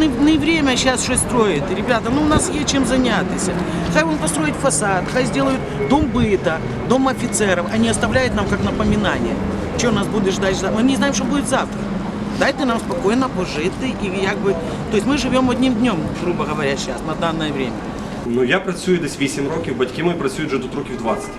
не, не время сейчас щось строить. Ребята, ну у нас есть чем заняться. Хай он построит фасад, хай сделают дом быта, дом офицеров, а не оставляют нам как напоминание. Что нас буде ждать? завтра. Мы не знаем, что будет завтра. Дайте нам спокойно пожити і якби. Тобто ми живемо одним днем, грубо говоря, сейчас, на данное время. Ну я працюю десь 8 років, батьки мої працюють вже тут років 20.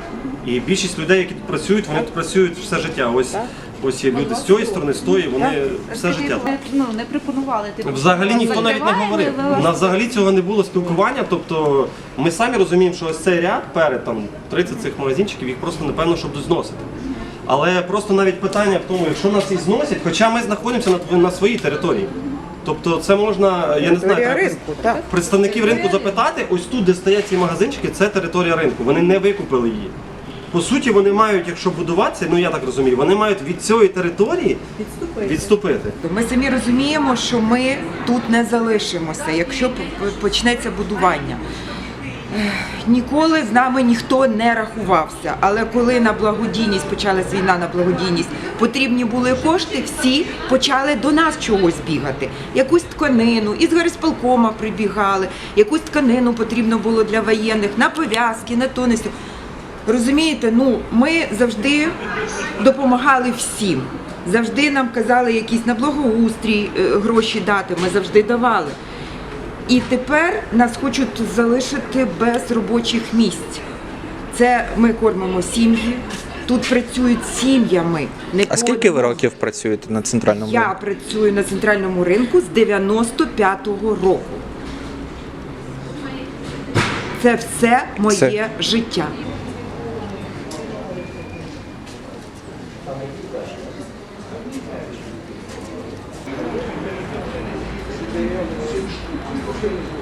І більшість людей, які тут працюють, вони тут працюють все життя. Ось ось є люди з цієї сторони, з тої, вони все життя. тут. Ну, не пропонували типу. Взагалі ніхто навіть не говорив. ви вас- На взагалі цього не було спілкування. Тобто ми самі розуміємо, що ось цей ряд перед там 30 цих магазинчиків, їх просто напевно, щоб зносити. Але просто навіть питання в тому, якщо нас і зносять, хоча ми знаходимося на, на своїй території. Тобто це можна, я не знаю, ринку, так. представників ринку запитати, ось тут, де стоять ці магазинчики, це територія ринку. Вони не викупили її. По суті, вони мають, якщо будуватися, ну я так розумію, вони мають від цієї території відступити. Ми самі розуміємо, що ми тут не залишимося, якщо почнеться будування. Ніколи з нами ніхто не рахувався. Але коли на благодійність почалась війна на благодійність, потрібні були кошти, всі почали до нас чогось бігати. Якусь тканину, із горисполкома прибігали, якусь тканину потрібно було для воєнних, на пов'язки, на то, на сьо. Розумієте, ну ми завжди допомагали всім. Завжди нам казали якісь на благоустрій е, гроші дати. Ми завжди давали. І тепер нас хочуть залишити без робочих місць. Це ми кормимо сім'ї. Тут працюють сім'ями. Не А скільки ви років працюєте на центральному? Я працюю на центральному ринку з 95-го року. Це все моє Це- життя. Спасибо.